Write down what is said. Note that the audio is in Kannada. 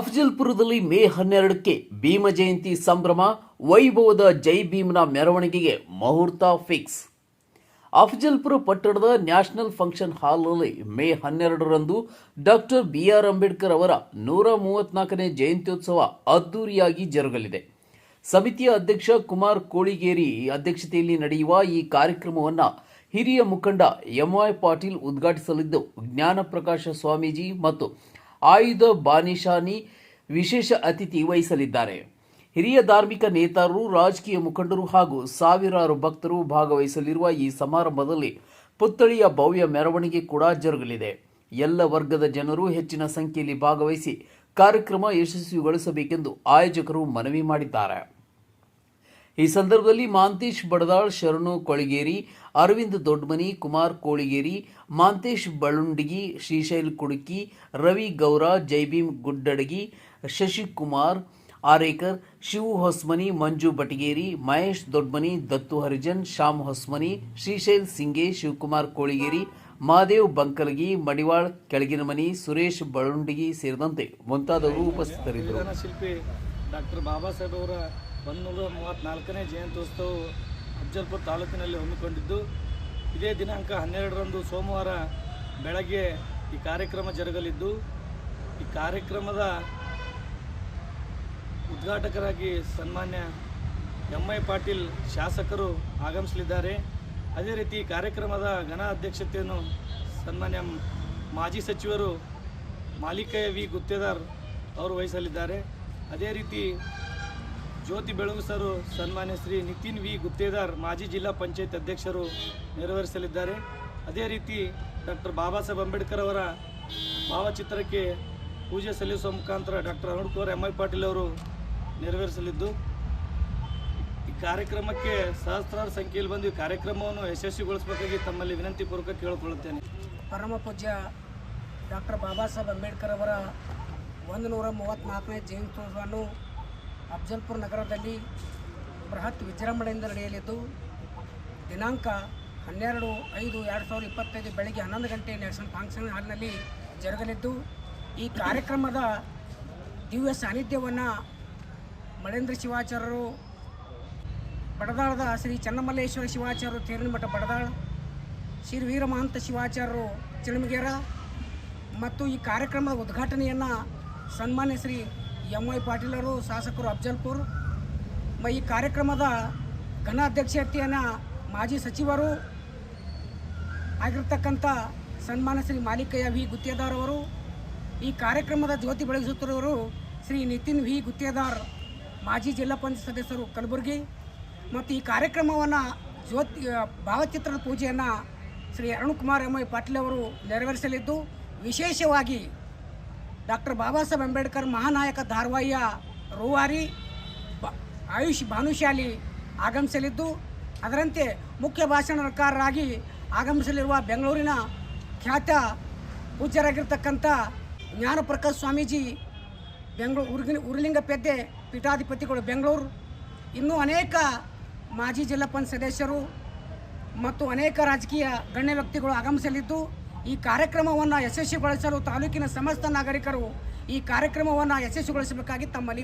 ಅಫಜಲ್ಪುರದಲ್ಲಿ ಮೇ ಹನ್ನೆರಡಕ್ಕೆ ಭೀಮ ಜಯಂತಿ ಸಂಭ್ರಮ, ವೈಭವದ ಜೈ ಭೀಮ್ನ ಮೆರವಣಿಗೆಗೆ ಮುಹೂರ್ತ ಫಿಕ್ಸ್. ಅಫಜಲ್ಪುರ ಪಟ್ಟಣದ ನ್ಯಾಷನಲ್ ಫಂಕ್ಷನ್ ಹಾಲ್ನಲ್ಲಿ ಮೇ ಹನ್ನೆರಡರಂದು ಡಾಕ್ಟರ್ ಬಿಆರ್ ಅಂಬೇಡ್ಕರ್ ಅವರ ನೂರ ಮೂವತ್ನಾಲ್ಕನೇ ಜಯಂತ್ಯೋತ್ಸವ ಅದ್ದೂರಿಯಾಗಿ ಜರುಗಲಿದೆ. ಸಮಿತಿಯ ಅಧ್ಯಕ್ಷ ಕುಮಾರ್ ಕೋಳಿಗೇರಿ ಅಧ್ಯಕ್ಷತೆಯಲ್ಲಿ ನಡೆಯುವ ಈ ಕಾರ್ಯಕ್ರಮವನ್ನು ಹಿರಿಯ ಮುಖಂಡ ಎಂವೈ ಪಾಟೀಲ್ ಉದ್ಘಾಟಿಸಲಿದ್ದು, ಜ್ಞಾನಪ್ರಕಾಶ ಸ್ವಾಮೀಜಿ ಮತ್ತು ಆಯುಧ ಬಾನಿಶಾನಿ ವಿಶೇಷ ಅತಿಥಿ ವಹಿಸಲಿದ್ದಾರೆ. ಹಿರಿಯ ಧಾರ್ಮಿಕ ನೇತಾರರು, ರಾಜಕೀಯ ಮುಖಂಡರು ಹಾಗೂ ಸಾವಿರಾರು ಭಕ್ತರು ಭಾಗವಹಿಸಲಿರುವ ಈ ಸಮಾರಂಭದಲ್ಲಿ ಪುತ್ಥಳಿಯ ಭವ್ಯ ಮೆರವಣಿಗೆ ಕೂಡ ಜರುಗಲಿದೆ. ಎಲ್ಲ ವರ್ಗದ ಜನರು ಹೆಚ್ಚಿನ ಸಂಖ್ಯೆಯಲ್ಲಿ ಭಾಗವಹಿಸಿ ಕಾರ್ಯಕ್ರಮ ಯಶಸ್ವಿಗೊಳಿಸಬೇಕೆಂದು ಆಯೋಜಕರು ಮನವಿ ಮಾಡಿದ್ದಾರೆ. ಈ ಸಂದರ್ಭದಲ್ಲಿ ಮಾಂತೇಶ್ ಬಡದಾಳ್, ಶರಣು ಕೊಳಗೇರಿ, ಅರವಿಂದ್ ದೊಡ್ಮನಿ, ಕುಮಾರ್ ಕೋಳಿಗೇರಿ, ಮಾಂತೇಶ್ ಬಳುಂಡಿಗಿ ಶ್ರೀಶೈಲ್ ಕುಡುಕಿ, ರವಿ ಗೌರ, ಜೈಭೀಮ್ ಗುಡ್ಡಡಗಿ, ಶಶಿಕುಮಾರ್ ಆರೇಕರ್, ಶಿವು ಹೊಸ್ಮನಿ, ಮಂಜು ಬಟಗೇರಿ ಮಹೇಶ್ ದೊಡ್ಮನಿ, ದತ್ತು ಹರಿಜನ್, ಶ್ಯಾಮ್ ಹೊಸ್ಮನಿ, ಶ್ರೀಶೈಲ್ ಸಿಂಗೆ, ಶಿವಕುಮಾರ್ ಕೋಳಿಗೇರಿ ಮಹಾದೇವ್ ಬಂಕಲಗಿ, ಮಡಿವಾಳ್ ಕೆಳಗಿನಮನಿ, ಸುರೇಶ್ ಬಳುಂಡಿಗಿ ಸೇರಿದಂತೆ ಮುಂತಾದವರು ಉಪಸ್ಥಿತರಿದ್ದರು. ಶಿಲ್ಪಿ ಡಾಕ್ಟರ್ ಬಾಬಾ ಸಾಹೇಬ್ ಒಂದುನೂರ ಮೂವತ್ತ್ನಾಲ್ಕನೇ ಜಯಂತ್ಯೋತ್ಸವವು ಅಜ್ಜಲ್ಪುರ ತಾಲೂಕಿನಲ್ಲಿ ಹಮ್ಮಿಕೊಂಡಿದ್ದು. ಇದೇ ದಿನಾಂಕ ಹನ್ನೆರಡರಂದು ಸೋಮವಾರ ಬೆಳಗ್ಗೆ ಈ ಕಾರ್ಯಕ್ರಮ ಜರುಗಲಿದ್ದು, ಈ ಕಾರ್ಯಕ್ರಮದ ಉದ್ಘಾಟಕರಾಗಿ ಸನ್ಮಾನ್ಯ ಎಂ ಐ ಪಾಟೀಲ್ ಶಾಸಕರು ಆಗಮಿಸಲಿದ್ದಾರೆ. ಅದೇ ರೀತಿ ಈ ಕಾರ್ಯಕ್ರಮದ ಘನ ಅಧ್ಯಕ್ಷತೆಯನ್ನು ಸನ್ಮಾನ್ಯ ಮಾಜಿ ಸಚಿವರು ಮಾಲಿಕಯ್ಯ ವಿ ಗುತ್ತೇದಾರ್ ಅವರು ವಹಿಸಲಿದ್ದಾರೆ. ಅದೇ ರೀತಿ ಜ್ಯೋತಿ ಬೆಳಗುಸರು ಸನ್ಮಾನ್ಯ ಶ್ರೀ ನಿತಿನ್ ವಿ. ಗುತ್ತೇದಾರ್ ಮಾಜಿ ಜಿಲ್ಲಾ ಪಂಚಾಯತ್ ಅಧ್ಯಕ್ಷರು ನೆರವೇರಿಸಲಿದ್ದಾರೆ. ಅದೇ ರೀತಿ ಡಾಕ್ಟರ್ ಬಾಬಾ ಸಾಹೇಬ್ ಅಂಬೇಡ್ಕರ್ ಅವರ ಭಾವಚಿತ್ರಕ್ಕೆ ಪೂಜೆ ಸಲ್ಲಿಸುವ ಮುಖಾಂತರ doctor Arun Kumar M I Patil ಅವರು ನೆರವೇರಿಸಲಿದ್ದು, ಈ ಕಾರ್ಯಕ್ರಮಕ್ಕೆ ಸಹಸ್ರಾರು ಸಂಖ್ಯೆಯಲ್ಲಿ ಬಂದು ಈ ಕಾರ್ಯಕ್ರಮವನ್ನು ಯಶಸ್ವಿಗೊಳಿಸಬೇಕಾಗಿ ತಮ್ಮಲ್ಲಿ ವಿನಂತಿ ಪೂರ್ವಕ ಕೇಳಿಕೊಳ್ಳುತ್ತೇನೆ. ಪರಮ ಪೂಜ್ಯ ಡಾಕ್ಟರ್ ಬಾಬಾ ಸಾಹೇಬ್ ಅಂಬೇಡ್ಕರ್ ಅವರ ಒಂದು ನೂರ ಮೂವತ್ತ್ನಾಲ್ಕನೇ ಜಯಂತ್ಯೋತ್ಸವವನ್ನು ಅಫಜಲ್ಪುರ ನಗರದಲ್ಲಿ ಬೃಹತ್ ವಿಜೃಂಭಣೆಯಿಂದ ನಡೆಯಲಿದ್ದು, ದಿನಾಂಕ ಹನ್ನೆರಡು ಐದು ಎರಡು ಸಾವಿರದ ಇಪ್ಪತ್ತೈದು ಬೆಳಗ್ಗೆ ಹನ್ನೊಂದು ಗಂಟೆ ನ್ಯಾಷನಲ್ ಫಂಕ್ಷನ್ ಹಾಲ್ನಲ್ಲಿ ಜರುಗಲಿದ್ದು, ಈ ಕಾರ್ಯಕ್ರಮದ ದಿವ್ಯ ಸಾನ್ನಿಧ್ಯವನ್ನು ಮಳೇಂದ್ರ ಶಿವಾಚಾರ್ಯರು, ಬಡದಾಳದ ಶ್ರೀ ಚನ್ನಮಲ್ಲೇಶ್ವರ ಶಿವಾಚಾರ್ಯರು ತೇರಿನಮಠ ಬಡದಾಳ ಶ್ರೀ ವೀರಮಹಂತ ಶಿವಾಚಾರ್ಯರು ಚಿಣಮಗೇರ ಮತ್ತು ಈ ಕಾರ್ಯಕ್ರಮದ ಉದ್ಘಾಟನೆಯನ್ನು ಸನ್ಮಾನ್ಯ ಶ್ರೀ ಎಂ ವೈ ಪಾಟೀಲರು ಶಾಸಕರು ಅಫಜಲ್ಪುರ್. ಈ ಕಾರ್ಯಕ್ರಮದ ಘನ ಅಧ್ಯಕ್ಷತೆಯನ್ನು ಮಾಜಿ ಸಚಿವರು ಆಗಿರ್ತಕ್ಕಂಥ ಸನ್ಮಾನ ಶ್ರೀ ಮಾಲಿಕಯ್ಯ ವಿ. ಗುತ್ತೇದಾರವರು ಈ ಕಾರ್ಯಕ್ರಮದ ಜ್ಯೋತಿ ಬೆಳಗಿಸುತ್ತಿರುವವರು ಶ್ರೀ ನಿತಿನ್ ವಿ. ಗುತ್ತೇದಾರ್ ಮಾಜಿ ಜಿಲ್ಲಾ ಪಂಚಾಯತ್ ಸದಸ್ಯರು ಕಲಬುರಗಿ. ಮತ್ತು ಈ ಕಾರ್ಯಕ್ರಮವನ್ನು ಜ್ಯೋತಿ ಭಾವಚಿತ್ರದ ಪೂಜೆಯನ್ನು ಶ್ರೀ ಅರುಣ್ಕುಮಾರ್ ಎಂ ಐ ಪಾಟೀಲ್ ಅವರು ನೆರವೇರಿಸಲಿದ್ದು, ವಿಶೇಷವಾಗಿ ಡಾಕ್ಟರ್ ಬಾಬಾ ಸಾಹೇಬ್ ಅಂಬೇಡ್ಕರ್ ಮಹಾನಾಯಕ ಧಾರವಾಹಿಯ ರೂವಾರಿ ಬ ಆಯುಷ್ ಭಾನುಶಾಲಿ ಆಗಮಿಸಲಿದ್ದು, ಅದರಂತೆ ಮುಖ್ಯ ಭಾಷಣಕಾರರಾಗಿ ಆಗಮಿಸಲಿರುವ ಬೆಂಗಳೂರಿನ ಖ್ಯಾತ ಪೂಜ್ಯರಾಗಿರ್ತಕ್ಕಂಥ ಜ್ಞಾನಪ್ರಕಾಶ್ ಸ್ವಾಮೀಜಿ ಬೆಂಗಳೂರು ಉರ್ಗಿನ ಉರುಲಿಂಗ ಪೆದ್ದೆ ಪೀಠಾಧಿಪತಿಗಳು ಬೆಂಗಳೂರು. ಇನ್ನೂ ಅನೇಕ ಮಾಜಿ ಜಿಲ್ಲಾ ಪಂಚ ಸದಸ್ಯರು ಮತ್ತು ಅನೇಕ ರಾಜಕೀಯ ಗಣ್ಯ ವ್ಯಕ್ತಿಗಳು ಆಗಮಿಸಲಿದ್ದು ಈ ಕಾರ್ಯಕ್ರಮವನ್ನು ಯಶಸ್ವಿಗೊಳಿಸಲು ತಾಲೂಕಿನ ಸಮಸ್ತ ನಾಗರಿಕರು ಈ ಕಾರ್ಯಕ್ರಮವನ್ನು ಯಶಸ್ವಿಗೊಳಿಸಬೇಕಾಗಿ ತಮ್ಮಲ್ಲಿ